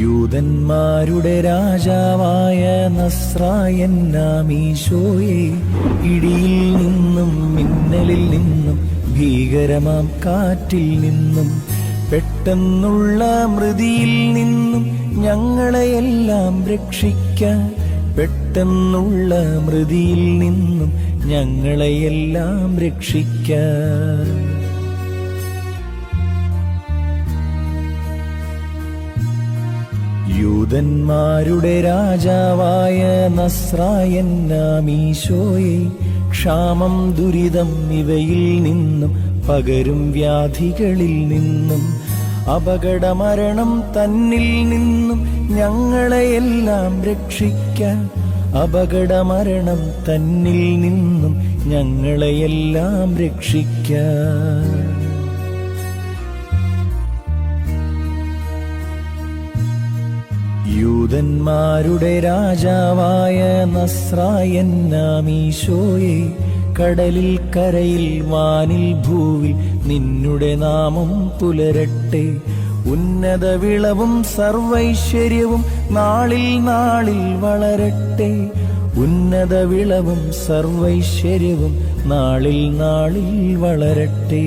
യൂതന്മാരുടെ രാജാവായ നസ്രായൻ നാമീശോയെ ഇടിയിൽ നിന്നും മിന്നലിൽ നിന്നും ഭീകരമാം കാറ്റിൽ നിന്നും പെട്ടെന്നുള്ള മൃതിയിൽ നിന്നും ഞങ്ങളെയെല്ലാം രക്ഷിക്കാൻ പെട്ടെന്നുള്ള മൃതിയിൽ നിന്നും ഞങ്ങളെയെല്ലാം രക്ഷിക്കാൻ. യൂതന്മാരുടെ രാജാവായ നസ്രായൻ നാമീശോയെ ക്ഷാമം ദുരിതം ഇവയിൽ നിന്നും പകരും വ്യാധികളിൽ നിന്നും അപകടമരണം തന്നിൽ നിന്നും ഞങ്ങളെയെല്ലാം രക്ഷിക്കാൻ അപകടമരണം തന്നിൽ നിന്നും ഞങ്ങളെയെല്ലാം രക്ഷിക്കാൻ. യൂതന്മാരുടെ രാജാവായ നസ്രായൻ നാമീശോയെ കടലിൽ കരയിൽ വാനിൽ ഭൂവിൽ നിന്നുടെ നാമം പുലരട്ടെ. ഉന്നത വിളവും സർവൈശ്വര്യവും നാളിൽ നാളിൽ വളരട്ടെ. ഉന്നത വിളവും സർവൈശ്വര്യവും നാളിൽ നാളിൽ വളരട്ടെ.